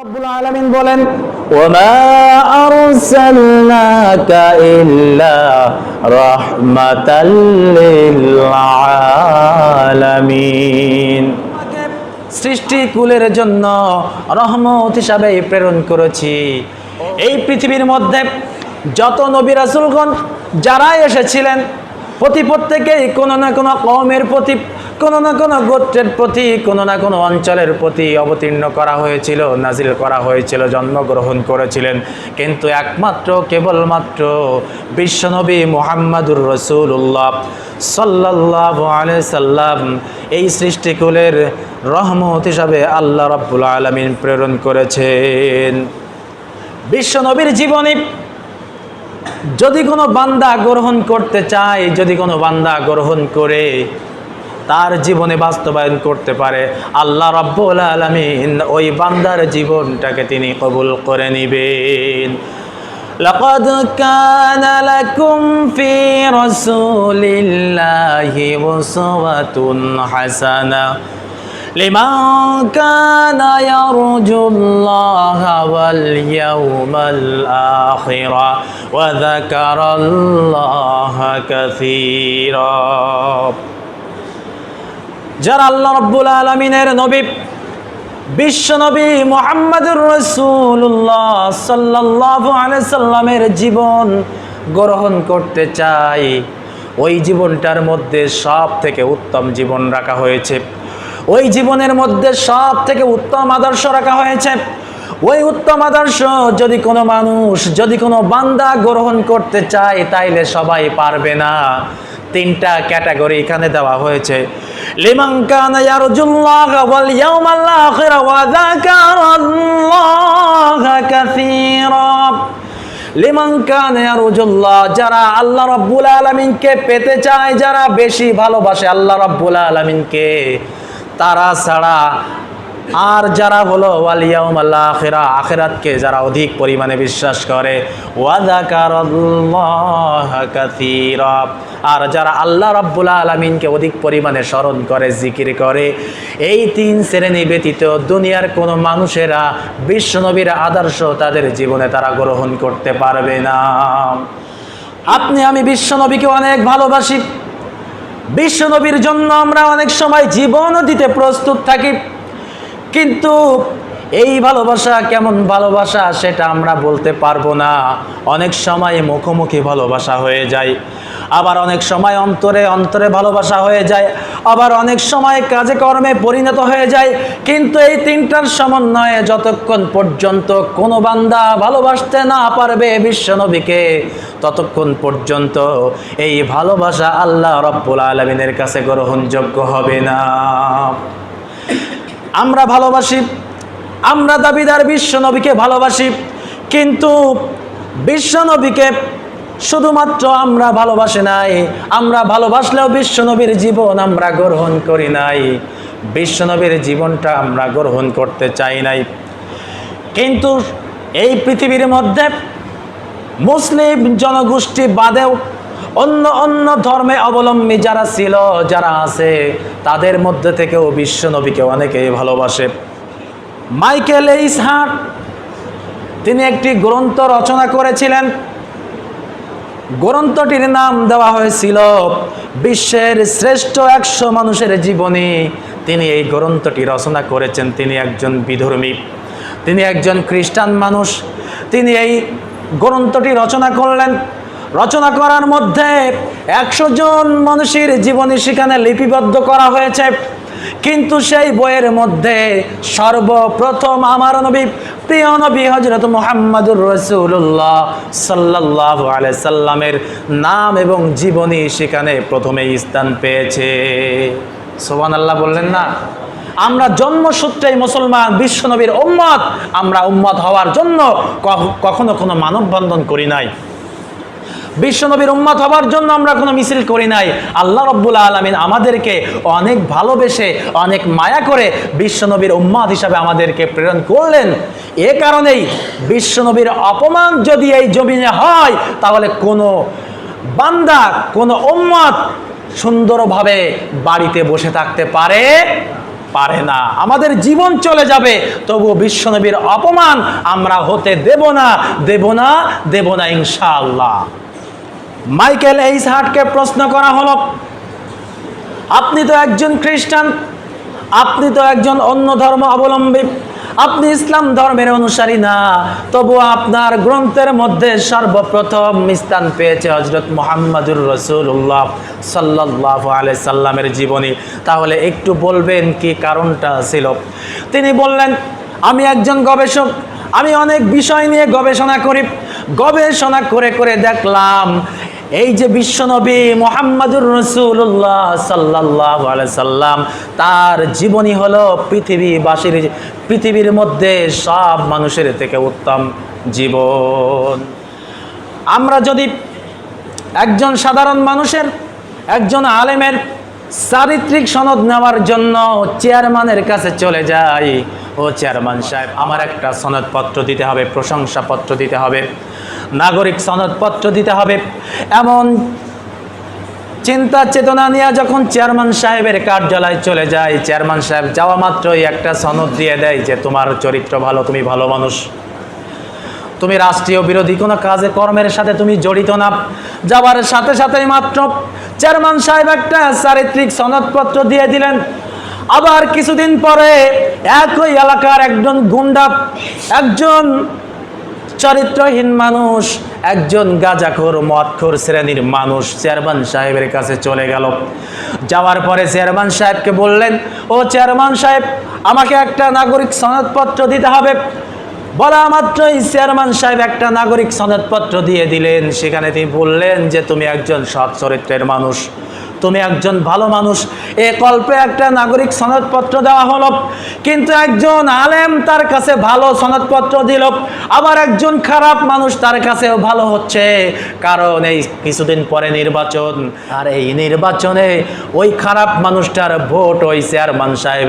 রব্বুল আলামিন বলেন ওমা আরসালনাকা ইল্লা রাহমাতাল লিল আলামিন সৃষ্টি কুলের জন্য রহমত হিসাবে প্রেরণ করেছি। এই পৃথিবীর মধ্যে যত নবী রাসূলগণ যারা এসেছিলেন প্রতি প্রত্যেকেই কোনো না কোনো কমের প্রতি কোনো না কোনো গোত্রের প্রতি, কোনো না কোনো অঞ্চলের প্রতি অবতীর্ণ করা হয়েছিল, নাজিল করা হয়েছিল, জন্মগ্রহণ করেছিলেন। কিন্তু একমাত্র, কেবলমাত্র বিশ্বনবী মোহাম্মদুর রসুল্লাহ সাল্লাহ সাল্লাম এই সৃষ্টিকুলের রহমত হিসাবে আল্লাহ রাব্বুল আলমিন প্রেরণ করেছেন। বিশ্বনবীর জীবনী, যদি কোনো বান্দা গ্রহণ করতে চায়, যদি কোনো বান্দা গ্রহণ করে তার জীবনে বাস্তবায়ন করতে পারে আল্লাহ রাব্বুল আলামিন ওই বান্দার জীবনটাকে তিনি কবুল করে নিবেন لقد كان لكم في رسول الله أسوة حسنة لمن كان يرجو الله واليوم الآخر وذكر الله كثيرا যারা আল্লাহ রব্বুল আলমিনের নবী, বিশ্ব নবী মোহাম্মদুর রসুল্লাহ সাল্লাহ সাল্লামের জীবন গ্রহণ করতে চাই। ওই জীবনটার মধ্যে সব থেকে উত্তম জীবন রাখা হয়েছে। ওই জীবনের মধ্যে সব থেকে উত্তম আদর্শ রাখা হয়েছে। ওই উত্তম আদর্শ যদি কোনো মানুষ, যদি কোনো বান্দা গ্রহণ করতে চায়, তাইলে সবাই পারবে না। তিনটা ক্যাটাগরি এখানে দেওয়া হয়েছে। লিমান কানা ইয়ারজুল্লাহ ওয়াল ইয়াউমাল আখির ওয়া যাকারাল্লাহা কাসীরা। লিমান কানা যারা আল্লাহ আলামিনকে পেতে চায়, যারা বেশি ভালোবাসে আল্লাহ রাব্বুল আলামিনকে, তারা ছাড়া আর যারা হলো ওয়ালিয়াউম আল্লাহ আখেরা আখেরাতকে যারা অধিক পরিমাণে বিশ্বাস করে আর যারা আল্লাহ রাব্বুল আলামিনকে অধিক পরিমাণে স্মরণ করে, জিকির করে, এই তিন শ্রেণি ব্যতীত দুনিয়ার কোনো মানুষেরা, বিশ্বনবীর আদর্শ তাদের জীবনে তারা গ্রহণ করতে পারবে না। আপনি, আমি বিশ্বনবীকে অনেক ভালোবাসি। বিশ্বনবীর জন্য আমরা অনেক সময় জীবনও দিতে প্রস্তুত থাকি। কিন্তু এই ভালোবাসা কেমন ভালোবাসা সেটা আমরা বলতে পারব না। অনেক সময় মুখোমুখি ভালোবাসা হয়ে যায়, আবার অনেক সময় অন্তরে অন্তরে ভালোবাসা হয়ে যায়, আবার অনেক সময় কাজে কর্মে পরিণত হয়ে যায়। কিন্তু এই তিনটার সমন্বয়ে যতক্ষণ পর্যন্ত কোনো বান্দা ভালোবাসতে না পারবে বিশ্বনবীকে ততক্ষণ পর্যন্ত এই ভালোবাসা আল্লাহ রব্বুল আলমিনের কাছে গ্রহণযোগ্য হবে না। আমরা ভালোবাসি, আমরা দাবিদার বিশ্বনবীকে ভালোবাসি, কিন্তু বিশ্বনবীকে শুধুমাত্র আমরা ভালোবাসি নাই, আমরা ভালোবাসলেও বিশ্বনবীর জীবন আমরা গ্রহণ করি নাই, বিশ্বনবীর জীবনটা আমরা গ্রহণ করতে চাই নাই। কিন্তু এই পৃথিবীর মধ্যে মুসলিম জনগোষ্ঠী বাদেও অন্য অন্য ধর্মে অবলম্বী যারা ছিল, যারা আছে, তাদের মধ্যে থেকেও বিশ্ব নবীকে অনেকেই ভালোবাসে। মাইকেল ইসহাট তিনি একটি গ্রন্থ রচনা করেছিলেন। গ্রন্থটির নাম দেওয়া হয়েছিল, বিশ্বের শ্রেষ্ঠ একশো মানুষের জীবনী। তিনি এই গ্রন্থটি রচনা করেছেন। তিনি একজন বিধর্মী, তিনি একজন খ্রিস্টান মানুষ। তিনি এই গ্রন্থটি রচনা করলেন। রচনা করার মধ্যে একশো জন মানুষের জীবনী সেখানে লিপিবদ্ধ করা হয়েছে। কিন্তু সেই বইয়ের মধ্যে সর্বপ্রথম আমার নবী, প্রিয় নবী হজরত মোহাম্মদুর রসুল্লাহ সাল্লাহ সাল্লামের নাম এবং জীবনী সেখানে প্রথমে স্থান পেয়েছে। সোহান আল্লাহ বললেন না, আমরা জন্মসূত্রেই মুসলমান বিশ্বনবীর উম্মত, আমরা উম্মত হওয়ার জন্য কখনো কোনো মানববন্ধন করি নাই। বিশ্বনবীর উম্মত হবার জন্য আমরা কোনো মিছিল করি নাই। আল্লাহ রব্বুল আলমিন আমাদেরকে অনেক ভালোবেসে, অনেক মায়া করে বিশ্বনবীর উম্মাদ হিসাবে আমাদেরকে প্রেরণ করলেন। এ কারণেই বিশ্বনবীর অপমান যদি এই জমিনে হয়, তাহলে কোনো বান্দা, কোনো উম্মত সুন্দরভাবে বাড়িতে বসে থাকতে পারে? পারে না। আমাদের জীবন চলে যাবে, তবু বিশ্বনবীর অপমান আমরা হতে দেব না দেব না দেব না ইনশাআল্লাহ। মাইকেল এইস হার্টকে প্রশ্ন করা হলো, আপনি তো একজন খ্রিস্টান, আপনি তো একজন অন্য ধর্ম অবলম্বী, আপনি ইসলাম ধর্মের অনুসারী না তবু আপনার গ্রন্থের মধ্যে সর্বপ্রথম স্থান পেয়েছে হজরত মোহাম্মদুর রসুল্লাহ সাল্লাহ আলাই সাল্লামের জীবনী। তাহলে একটু বলবেন কি কারণটা ছিল? তিনি বললেন, আমি একজন গবেষক, আমি অনেক বিষয় নিয়ে গবেষণা করি। গবেষণা করে করে দেখলাম এই যে বিশ্বনবী মোহাম্মদুর রসুল্লাহ সাল্লাহ সাল্লাম, তার জীবনী হলো পৃথিবীবাসীর পৃথিবীর মধ্যে সব মানুষের থেকে উত্তম জীবন। আমরা যদি একজন সাধারণ মানুষের, একজন আলেমের চারিত্রিক সনদ নেওয়ার জন্য চেয়ারম্যানের কাছে চলে যাই ও চেয়ারম্যান সাহেব, আমার একটা সনদপত্র দিতে হবে, প্রশংসাপত্র দিতে হবে, নাগরিক সনদপত্র দিতে হবে। এমন চিন্তা চেতনা নিয়ে যখন চেয়ারম্যান সাহেবের কার্যালয়ে চলে যায়, চেয়ারম্যান সাহেব যাওয়া মাত্রই একটা সনদ দিয়ে দেয় যে, তোমার চরিত্র ভালো, তুমি ভালো মানুষ। তুমি রাষ্ট্রীয় বিরোধী, কোনো কাজে, কর্মের সাথে তুমি জড়িত না। যাওয়ার সাথে সাথেই মাত্র চেয়ারম্যান সাহেব একটা চারিত্রিক সনদপত্র দিয়ে দিলেন। আবার কিছুদিন পরে একই এলাকার একজন গুন্ডা, একজন চরিত্রহীন মানুষ, একজন গাজাখোর, মদখোর শ্রেণির মানুষ চেয়ারম্যান সাহেবের কাছে চলে গেল। যাওয়ার পরে চেয়ারম্যান সাহেবকে বললেন, ও চেয়ারম্যান সাহেব, আমাকে একটা নাগরিক সনদপত্র দিতে হবে। বলা মাত্রই চেয়ারম্যান সাহেব একটা নাগরিক সনদপত্র দিয়ে দিলেন। সেখানে তিনি বললেন যে, তুমি একজন সৎ চরিত্রের মানুষ। তুমি একজন ভালো মানুষ। এ কল্পে একটা নাগরিক সনদপত্র দেওয়া হলো। কিন্তু একজন আলেম তার কাছে ভালো সনদপত্র দিল। আবার একজন খারাপ মানুষ তার কাছেও ভালো হচ্ছে। কারণ এই কিছুদিন পরে নির্বাচন। আর এই নির্বাচনে ওই খারাপ মানুষটার ভোট ওই চেয়ারম্যান সাহেব